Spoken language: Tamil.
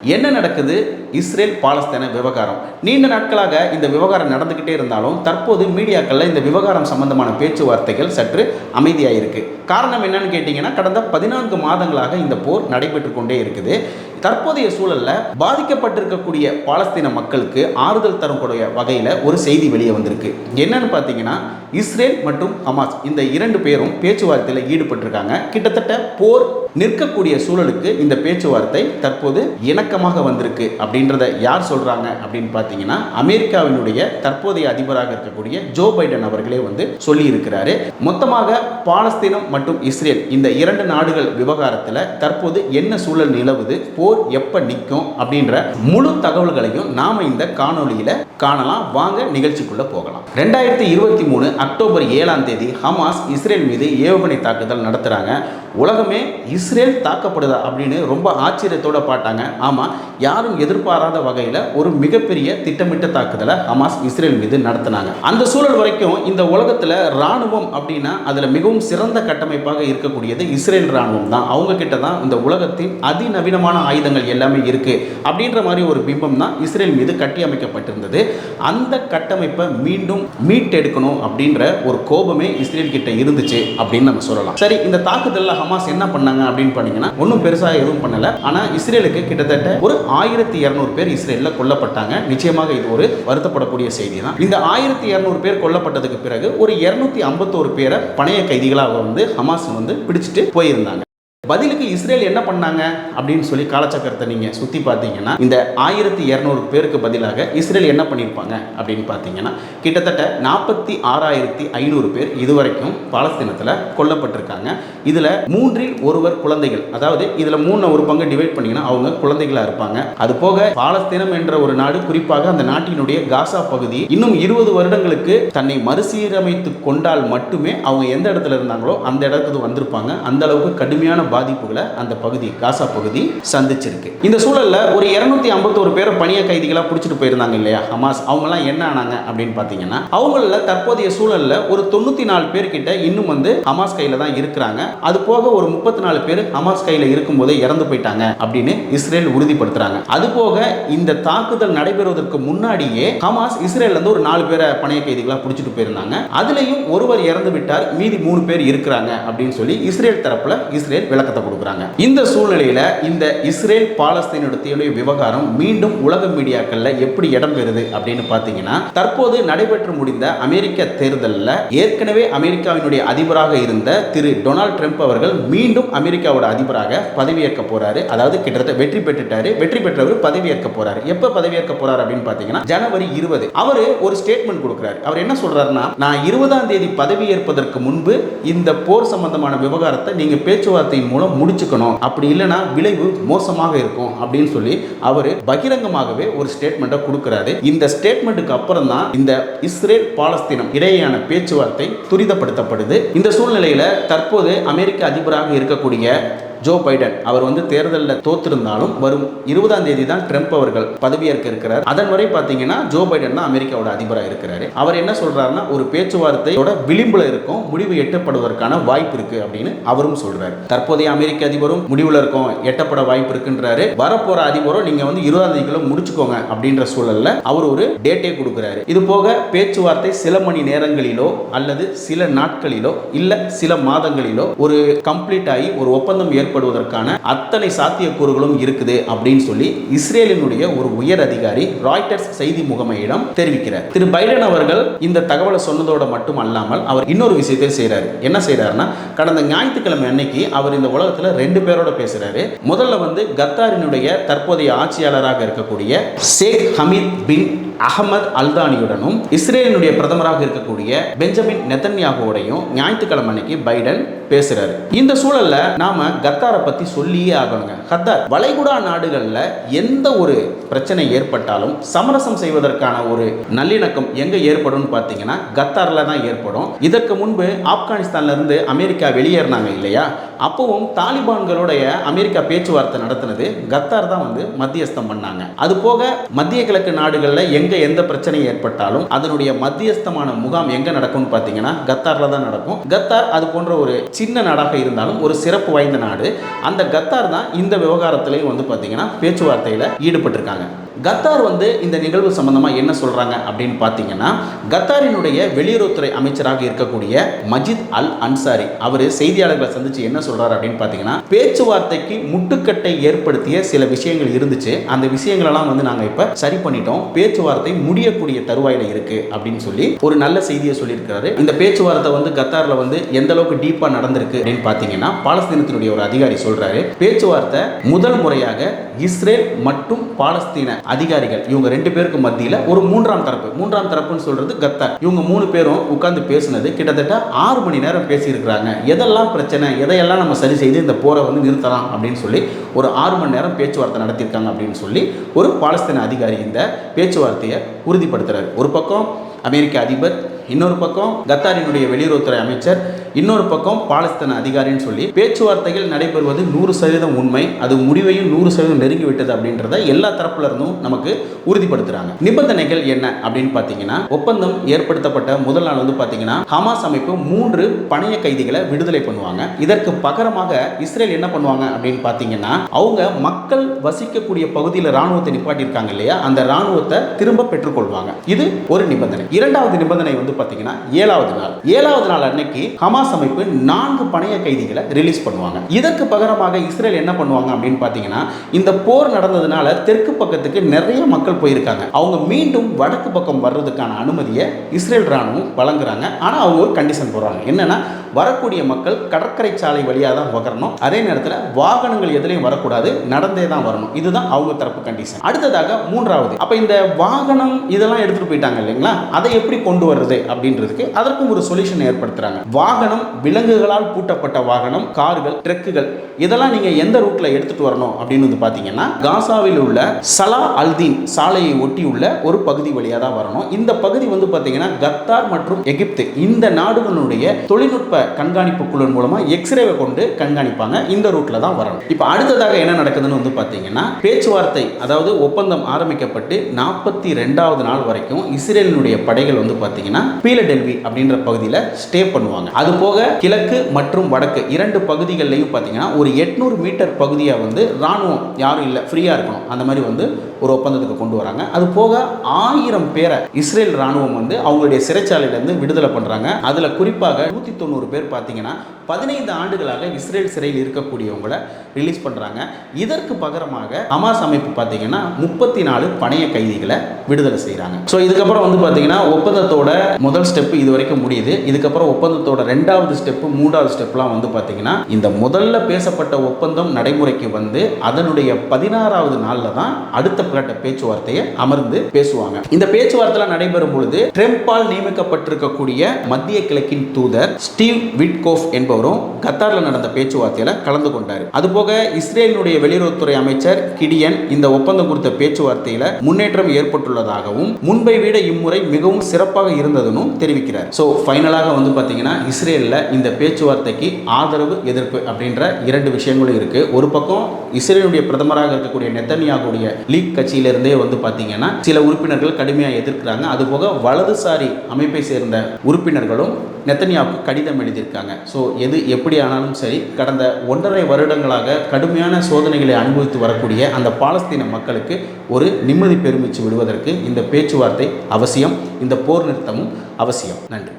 என்ன நடக்குது? இஸ்ரேல் பாலஸ்தீன விவகாரம். நீண்ட நாட்களாக இந்த விவகாரம் நடந்துக்கிட்டே இருந்தாலும் தற்போது மீடியாக்களில் இந்த விவகாரம் சம்பந்தமான பேச்சுவார்த்தைகள் சற்று அமைதியாக இருக்குது காரணம் என்னன்னு கேட்டிங்கன்னா கடந்த பதினான்கு மாதங்களாக இந்த போர் நடைபெற்று கொண்டே இருக்குது. தற்போதைய சூழலில் பாதிக்கப்பட்டிருக்கக்கூடிய பாலஸ்தீன மக்களுக்கு ஆறுதல் தரக்கூடிய வகையில் ஒரு செய்தி வெளியே வந்திருக்கு. என்னன்னு பார்த்தீங்கன்னா இஸ்ரேல் மற்றும் ஹமாஸ் இந்த இரண்டு பேரும் பேச்சுவார்த்தையில் ஈடுபட்டிருக்காங்க. கிட்டத்தட்ட போர் நிற்கக்கூடிய சூழலுக்கு இந்த பேச்சுவார்த்தை தற்போது இணக்கமாக வந்திருக்கு. அப்படின்றத யார் சொல்றாங்க அப்படின்னு பார்த்தீங்கன்னா அமெரிக்காவினுடைய தற்போதைய அதிபராக இருக்கக்கூடிய ஜோ பைடன் அவர்களே வந்து சொல்லி இருக்கிறாரு மொத்தமாக பாலஸ்தீனம் மற்றும் இஸ்ரேல் இந்த இரண்டு நாடுகள் விவகாரத்தில் தற்போது என்ன சூழல் நிலவுது போர் எப்போ நிற்கும் அப்படின்ற முழு தகவல்களையும் நாம இந்த காணொளியில காணலாம். வாங்க நிகழ்ச்சிக்குள்ள போகலாம். ரெண்டாயிரத்தி இருபத்தி மூணு அக்டோபர் ஏழாம் தேதி ஹமாஸ் இஸ்ரேல் மீது ஏவுகணை தாக்குதல் நடத்துறாங்க. உலகமே இஸ்ரேல் தாக்கப்படுதா அப்படின்னு ரொம்ப ஆச்சரியத்தோட பார்த்தாங்க. ஆமாம் யாரும் எதிர்பாராத வகையில் ஒரு மிகப்பெரிய திட்டமிட்ட தாக்குதலை ஹமாஸ் இஸ்ரேல் மீது நடத்தினாங்க. அந்த சூழல் வரைக்கும் இந்த உலகத்தில் ராணுவம் அப்படின்னா அதில் மிகவும் சிறந்த கட்டமைப்பாக இருக்கக்கூடியது இஸ்ரேல் ராணுவம் தான். அவங்க கிட்ட தான் இந்த உலகத்தின் அதிநவீனமான ஆயுதங்கள் எல்லாமே இருக்குது அப்படின்ற மாதிரி ஒரு பிம்பம் தான் இஸ்ரேல் மீது கட்டி அமைக்கப்பட்டிருந்தது. அந்த கட்டமைப்பை மீண்டும் மீட்டெடுக்கணும் அப்படின்ற ஒரு கோபமே இஸ்ரேல் கிட்ட இருந்துச்சு அப்படின்னு நம்ம சொல்லலாம். சரி இந்த தாக்குதலில் ஹமாஸ் என்ன பண்ணாங்க அப்படின்னு பண்ணீங்கன்னா ஒன்றும் பெருசாக எதுவும் பண்ணலை. ஆனால் இஸ்ரேலுக்கு கிட்டத்தட்ட ஒரு ஆயிரத்தி இரநூறு பேர் இஸ்ரேலில் கொல்லப்பட்டாங்க. நிச்சயமாக இது ஒரு வருத்தப்படக்கூடிய செய்தி தான் இந்த ஆயிரத்தி இரநூறு பேர் கொல்லப்பட்டதுக்கு பிறகு ஒரு இரநூத்தி ஐம்பத்தோரு பேரை பணைய கைதிகளாக வந்து ஹமாஸ் வந்து பிடிச்சிட்டு போயிருந்தாங்க. பதிலுக்கு இஸ்ரேல் என்ன பண்ணாங்க அப்படின்னு சொல்லி காலச்சக்கரத்தை நீங்கள் சுற்றி பார்த்தீங்கன்னா இந்த ஆயிரத்தி இரநூறு பேருக்கு பதிலாக இஸ்ரேல் என்ன பண்ணியிருப்பாங்க அப்படின்னு பார்த்தீங்கன்னா கிட்டத்தட்ட நாற்பத்தி ஆறாயிரத்தி ஐநூறு பேர் இதுவரைக்கும் பாலஸ்தீனத்தில் கொல்லப்பட்டிருக்காங்க. இதில் மூன்றில் ஒருவர் குழந்தைகள் அதாவது இதில் மூணு ஒரு பங்கு டிவைட் பண்ணிங்கன்னா அவங்க குழந்தைகளாக இருப்பாங்க. அது போக பாலஸ்தீனம் என்ற ஒரு நாடு குறிப்பாக அந்த நாட்டினுடைய காசா பகுதி இன்னும் இருபது வருடங்களுக்கு தன்னை மறுசீரமைத்து கொண்டால் மட்டுமே அவங்க எந்த இடத்துல இருந்தாங்களோ அந்த இடத்துக்கு வந்திருப்பாங்க. அந்த அளவுக்கு கடுமையான பாதிப்புகளை அந்த பகுதி காசா பகுதி சந்திச்சிருக்கு. இந்த சூழல்ல ஒரு இருநூத்தி ஐம்பத்தோரு பேரை பணிய கைதிகளா பிடிச்சிட்டு போயிருந்தாங்க இல்லையா ஹமாஸ். அவங்கெல்லாம் என்ன ஆனாங்க அப்படின்னு பார்த்தீங்கன்னா அவங்களில் தற்போதைய சூழல்ல ஒரு தொண்ணூத்தி நாலு பேர் கிட்ட இன்னும் வந்து ஹமாஸ் கையில தான் இருக்கிறாங்க. அது போக ஒரு முப்பத்தி நாலு பேர் ஹமாஸ் கையில இருக்கும்போதே இறந்து போயிட்டாங்க அப்படின்னு இஸ்ரேல் உறுதிப்படுத்துறாங்க. அது போக இந்த தாக்குதல் நடைபெறுவதற்கு முன்னாடியே ஹமாஸ் இஸ்ரேல்ல இருந்து ஒரு நாலு பேரை பணைய கைதிகளா பிடிச்சிட்டு போயிருந்தாங்க. அதுலயும் ஒருவர் இறந்து விட்டார் மீதி மூணு பேர் இருக்கிறாங்க அப்படின்னு சொல்லி இஸ்ரேல் தரப்புல இஸ்ரேல் விளக்கத்தை கொடுக்குறாங்க. இந்த சூழ்நிலையில் இந்த இஸ்ரேல் பாலஸ்தீனுடைய விவகாரம் மீண்டும் உலக மீடியாக்கள்ல எப்படி இடம் பெறுது அப்படின்னு பார்த்தீங்கன்னா தற்போது நடைபெற்று முடிந்த அமெரிக்க தேர்தலில் ஏற்கனவே அமெரிக்காவினுடைய அதிபராக இருந்த திரு டொனால்ட் ட்ரம்ப் அவர்கள் மீண்டும் அமெரிக்காவோட அதிபராக பதவியேற்க போறாரு. அதாவது கிட்டத்தட்ட வெற்றி பெற்றுட்டாரு. வெற்றி பெற்றவர் பதவியேற்க போறாரு. எப்ப பதவியேற்க போறாரு அப்படின்னு பார்த்தீங்கன்னா ஜனவரி இருபது. அவர் ஒரு ஸ்டேட்மெண்ட் கொடுக்குறாரு. அவர் என்ன சொல்றாருன்னா நான் இருபதாம் தேதி பதவியேற்பதற்கு முன்பு இந்த போர் சம்பந்தமான விவகாரத்தை நீங்க பேச்சுவார்த்தையின் மூலம் முடிச்சுக்கணும். அப்படி இல்லைன்னா விளைவு மோசமாக இருக்கும் அப்படின்னு சொல்லி அவர் பகிரங்கமாகவே ஒரு ஸ்டேட்மெண்ட்டை கொடுக்குறாரு. இந்த ஸ்டேட்மெண்ட்டுக்கு அப்புறம் தான் இந்த இஸ்ரேல் பாலஸ்தீனம் இடையேயான பேச்சுவார்த்தை துரிதப்படுத்தப்படுது. இந்த சூழ்நிலையில் தற்போது அமெரிக்க அதிபராக இருக்கக்கூடிய ஜோ பைடன். அவர் வந்து தேர்தலில் தோத்திருந்தாலும் வரும் இருபதாம் தேதி தான் ட்ரம்ப் அவர்கள் பதவியேற்க இருக்கிறார். அதன் வரை பார்த்தீங்கன்னா ஜோ பைடன் தான் அமெரிக்காவோட அதிபராக இருக்கிறாரு. அவர் என்ன சொல்றாருன்னா ஒரு பேச்சுவார்த்தையோட விளிம்புல இருக்கும் முடிவு எட்டப்படுவதற்கான வாய்ப்பு இருக்கு அப்படின்னு அவரும் சொல்றாரு. தற்போதைய அமெரிக்க அதிபரும் முடிவுல இருக்கும் எட்டப்பட வாய்ப்பு இருக்குன்றாரு. வரப்போற அதிபரும் நீங்க வந்து இருபதாம் தேதிக்குள்ள முடிச்சுக்கோங்க அப்படின்ற சூழல்ல அவர் ஒரு டேட்டே கொடுக்குறாரு. இது போக பேச்சுவார்த்தை சில மணி நேரங்களிலோ அல்லது சில நாட்களிலோ இல்ல சில மாதங்களிலோ ஒரு கம்ப்ளீட் ஆகி ஒரு ஒப்பந்தம் ஏற்படுவதற்கான அத்தனை சாத்தியக்கூறுகளும் இருக்குது அப்படின்னு சொல்லி இஸ்ரேலினுடைய ஒரு உயர் அதிகாரி ராய்டர்ஸ் செய்தி முகமையிடம் தெரிவிக்கிறார். திரு பைடன் அவர்கள் இந்த தகவலை சொன்னதோட மட்டும் அல்லாமல் அவர் இன்னொரு விஷயத்தை செய்றாரு. என்ன செய்கிறாருன்னா கடந்த ஞாயிற்றுக்கிழமை அன்னைக்கு அவர் இந்த உலகத்தில் ரெண்டு பேரோட பேசுகிறாரு முதல்ல வந்து கத்தாரினுடைய தற்போதைய ஆட்சியாளராக இருக்கக்கூடிய ஷேக் ஹமீத் பின் அகமது அல்தானியுடனும் இஸ்ரேலினுடைய பிரதமராக இருக்கக்கூடிய பெஞ்சமின் நெத்தன்யாகுவோடையும் ஞாயிற்றுக்கிழமை அன்னைக்கு பைடன் பேசுறாரு. இந்த சூழல்ல நாம கத்தாரை பத்தி சொல்லியே ஆகணுங்க. கத்தார் வளைகுடா நாடுகள்ல எந்த ஒரு பிரச்சனை ஏற்பட்டாலும் சமரசம் செய்வதற்கான ஒரு நல்லிணக்கம் எங்க ஏற்படும் பார்த்தீங்கன்னா கத்தார்ல தான் ஏற்படும். இதற்கு முன்பு ஆப்கானிஸ்தான்ல இருந்து அமெரிக்கா வெளியேறினாங்க இல்லையா? அப்பவும் தாலிபான்களுடைய அமெரிக்கா பேச்சுவார்த்தை நடத்தினது கத்தார் தான் வந்து மத்தியஸ்தம் பண்ணாங்க. அது போக மத்திய கிழக்கு நாடுகளில் எங்க எங்கே எந்த பிரச்சனை ஏற்பட்டாலும் அதனுடைய மத்தியஸ்தமான முகாம் எங்க நடக்கும்னு பார்த்தீங்கன்னா கத்தார்ல தான் நடக்கும். கத்தார் அது போன்ற ஒரு சின்ன நாடாக இருந்தாலும் ஒரு சிறப்பு வாய்ந்த நாடு. அந்த கத்தார் தான் இந்த விவகாரத்திலையும் வந்து பார்த்தீங்கன்னா பேச்சுவார்த்தையில் ஈடுபட்டிருக்காங்க. கத்தார் வந்து இந்த நிகழ்வு சம்பந்தமாக என்ன சொல்கிறாங்க அப்படின்னு பார்த்தீங்கன்னா கத்தாரினுடைய வெளியுறவுத்துறை அமைச்சராக இருக்கக்கூடிய மஜித் அல் அன்சாரி அவர் செய்தியாளர்களை சந்திச்சு என்ன சொல்கிறார் அப்படின்னு பார்த்தீங்கன்னா பேச்சுவார்த்தைக்கு முட்டுக்கட்டை ஏற்படுத்திய சில விஷயங்கள் இருந்துச்சு. அந்த விஷயங்களெல்லாம் வந்து நாங்கள் இப்போ சரி பண்ணிட்டோம். பேச்சுவார்த்தை பேச்சுவார்த்தை முடியக்கூடிய தருவாயில் இருக்குது அப்படின்னு சொல்லி ஒரு நல்ல செய்தியை சொல்லியிருக்கிறாரு. இந்த பேச்சுவார்த்தை வந்து கத்தாரில் வந்து எந்த அளவுக்கு டீப்பாக நடந்திருக்கு அப்படின்னு பார்த்தீங்கன்னா பாலஸ்தீனத்தினுடைய ஒரு அதிகாரி சொல்கிறாரு பேச்சுவார்த்தை முதல் முறையாக இஸ்ரேல் மற்றும் பாலஸ்தீன அதிகாரிகள் இவங்க ரெண்டு பேருக்கு மத்தியில் ஒரு மூன்றாம் தரப்பு. மூன்றாம் தரப்புன்னு சொல்றது கத்தார். இவங்க மூணு பேரும் உட்கார்ந்து பேசுனது கிட்டத்தட்ட ஆறு மணி நேரம் பேசியிருக்கிறாங்க. எதெல்லாம் பிரச்சனை எதையெல்லாம் நம்ம சரி செய்து இந்த போரை வந்து நிறுத்தலாம் அப்படின்னு சொல்லி ஒரு ஆறு மணி நேரம் பேச்சுவார்த்தை நடத்தியிருக்காங்க அப்படின்னு சொல்லி ஒரு பாலஸ்தீன அதிகாரி இந்த பேச்சுவார்த்தை பேச்சுவார்த்தையை உறுதிப்படுத்துறாரு. ஒரு பக்கம் அமெரிக்க அதிபர் இன்னொரு பக்கம் கத்தாரினுடைய வெளியுறவுத்துறை அமைச்சர் இன்னொரு பக்கம் பாலஸ்தீன அதிகாரின்னு சொல்லி பேச்சுவார்த்தைகள் நடைபெறுவது நூறு சதவீதம் உண்மை அது முடிவையும் நூறு சதவீதம் நெருங்கி விட்டது அப்படின்றத எல்லா தரப்புல இருந்தும் நமக்கு உறுதிப்படுத்துறாங்க. நிபந்தனைகள் என்ன அப்படின்னு பார்த்தீங்கன்னா ஒப்பந்தம் ஏற்படுத்தப்பட்ட முதல் நாள் வந்து பார்த்தீங்கன்னா ஹமாஸ் அமைப்பு மூன்று பணைய கைதிகளை விடுதலை பண்ணுவாங்க. இதற்கு பகரமாக இஸ்ரேல் என்ன பண்ணுவாங்க அப்படின்னு பார்த்தீங்கன்னா அவங்க மக்கள் வசிக்கக்கூடிய பகுதியில் ராணுவத்தை நிப்பாட்டியிருக்காங்க இல்லையா? அந்த ராணுவத்தை திரும்ப பெற்றுக்கொள்வாங்க. இது ஒரு நிபந்தனை. இரண்டாவது நிபந்தனை வந்து பார்த்தீங்கன்னா ஏழாவது நாள். ஏழாவது நாள் அன்னைக்கு ஹமாஸ் அமைப்பு நான்கு பணைய கைதிகளை ரிலீஸ் பண்ணுவாங்க. இதற்கு பகரமாக இஸ்ரேல் என்ன பண்ணுவாங்க அப்படின்னு பார்த்தீங்கன்னா இந்த போர் நடந்ததுனால தெற்கு பக்கத்துக்கு நிறைய மக்கள் போயிருக்காங்க. அவங்க மீண்டும் வடக்கு பக்கம் வர்றதுக்கான அனுமதியை இஸ்ரேல் ராணுவம் வழங்குறாங்க. ஆனால் அவங்க ஒரு கண்டிஷன் போடுறாங்க. என்னன்னா வரக்கூடிய மக்கள் கடற்கரை சாலை வழியாக தான் வரணும் அதே நேரத்தில் வாகனங்கள் எதுலையும் வரக்கூடாது. நடந்தே தான் வரணும். இதுதான் அவங்க தரப்பு கண்டிஷன் அடுத்ததாக மூன்றாவது. அப்போ இந்த வாகனம் இதெல்லாம் எடுத்துகிட்டு போயிட்டாங்க இல்லைங்களா? அதை எப்படி கொண்டு வர்றது அப்படின்றதுக்கு அதற்கும் ஒரு சொல்யூஷன் ஏற்படுத்துறாங்க. வாகனம் விலங்குகளால் பூட்டப்பட்ட வாகனம் கார்கள் ட்ரக்குகள் இதெல்லாம் நீங்கள் எந்த ரூட்டில் எடுத்துகிட்டு வரணும் அப்படின்னு வந்து பார்த்தீங்கன்னா காசாவில் உள்ள சலா அல்தீன் சாலையை ஒட்டி உள்ள ஒரு பகுதி வழியாக தான் வரணும். இந்த பகுதி வந்து பார்த்தீங்கன்னா கத்தார் மற்றும் எகிப்து. இந்த நாடுகளுடைய தொழில்நுட்ப கண்காணிப்பு குழு மூலமா எக்ஸ்ரேவை கொண்டு கண்காணிப்பாங்க. இந்த ரூட்ல தான் வரணும். இப்போ அடுத்ததாக என்ன நடக்குதுன்னு வந்து பார்த்தீங்கன்னா பேச்சுவார்த்தை அதாவது ஒப்பந்தம் ஆரம்பிக்கப்பட்டு நாற்பத்தி ரெண்டாவது நாள் வரைக்கும் இஸ்ரேலினுடைய படைகள் வந்து பார்த்தீங்கன்னா பீலடெல்வி அப்படின்ற பகுதியில் ஸ்டே பண்ணுவாங்க. அது போக கிழக்கு மற்றும் வடக்கு இரண்டு பகுதிகளிலையும் பார்த்தீங்கன்னா ஒரு எட்நூறு மீட்டர் பகுதியை வந்து ராணுவம் யாரும் இல்லை ஃப்ரீயாக இருக்கணும். அந்த மாதிரி வந்து ஒரு ஒப்பந்தத்துக்கு கொண்டு வராங்க. அது போக ஆயிரம் பேரை இஸ்ரேல் ராணுவம் வந்து அவங்களுடைய சிறைச்சாலையிலேருந்து விடுதலை பண்ணுறாங்க அதில் குறிப்பாக நூற்றி தொண்ணூறு பேர் பார்த்தீங்கன்னா பதினைந்து ஆண்டுகளாக இஸ்ரேல் சிறையில் இருக்கக்கூடியவங்களை ரிலீஸ் பண்ணுறாங்க இதற்கு பகரமாக ஹமாஸ் அமைப்பு பார்த்தீங்கன்னா முப்பத்தி நாலு பணைய கைதிகளை விடுதலை செய்கிறாங்க ஸோ இதுக்கப்புறம் வந்து பார்த்தீங்கன்னா ஒப்பந்தத்தோட முதல் ஸ்டெப் இது வரைக்கும் முடியுது. இதுக்கப்புறம் ஒப்பந்தத்தோட ரெண்டாவது ஸ்டெப்பு மூன்றாவது ஸ்டெப்லாம் வந்து பார்த்தீங்கன்னா இந்த முதல்ல பேசப்பட்ட ஒப்பந்தம் நடைமுறைக்கு வந்து அதனுடைய பதினாறாவது நாளில் தான் அடுத்த கட்ட பேச்சுவார்த்தையை அமர்ந்து பேசுவாங்க. இந்த பேச்சுவார்த்தை நடைபெறும் பொழுது ட்ரெம்பால் நியமிக்கப்பட்டிருக்கக்கூடிய மத்திய கிழக்கின் தூதர் ஸ்டீவ் விட்கோஃப் என்பவரும் கத்தாரில் நடந்த பேச்சுவார்த்தையில் கலந்து கொண்டார். அதுபோக இஸ்ரேலினுடைய வெளியுறவுத்துறை அமைச்சர் கிடியன் இந்த ஒப்பந்தம் குறித்த பேச்சுவார்த்தையில் முன்னேற்றம் ஏற்பட்டுள்ளதாகவும் முன்பை விட இம்முறை மிகவும் சிறப்பாக இருந்ததுன்னு தெரிவிக்கிறார். ஸோ ஃபைனலாக வந்து பார்த்தீங்கன்னா இஸ்ரேலில் இந்த பேச்சுவார்த்தைக்கு ஆதரவு எதிர்ப்பு அப்படின்ற இரண்டு விஷயங்களும் இருக்கு. ஒரு பக்கம் இஸ்ரேலுடைய பிரதமராக இருக்கக்கூடிய நெத்தனியாகுடைய லீக் கட்சியிலிருந்தே வந்து பார்த்தீங்கன்னா சில உறுப்பினர்கள் கடுமையாக எதிர்க்கிறாங்க. அதுபோக வலதுசாரி அமைப்பை சேர்ந்த உறுப்பினர்களும் நெத்தனியாவுக்கு கடிதம் எழுதியிருக்காங்க. ஸோ எது எப்படி ஆனாலும் சரி கடந்த ஒன்றரை வருடங்களாக கடுமையான சோதனைகளை அனுபவித்து வரக்கூடிய அந்த பாலஸ்தீன மக்களுக்கு ஒரு நிம்மதி பெருமிச்சு விடுவதற்கு இந்த பேச்சுவார்த்தை அவசியம் இந்த போர் நிறுத்தமும் அவசியம். நன்றி.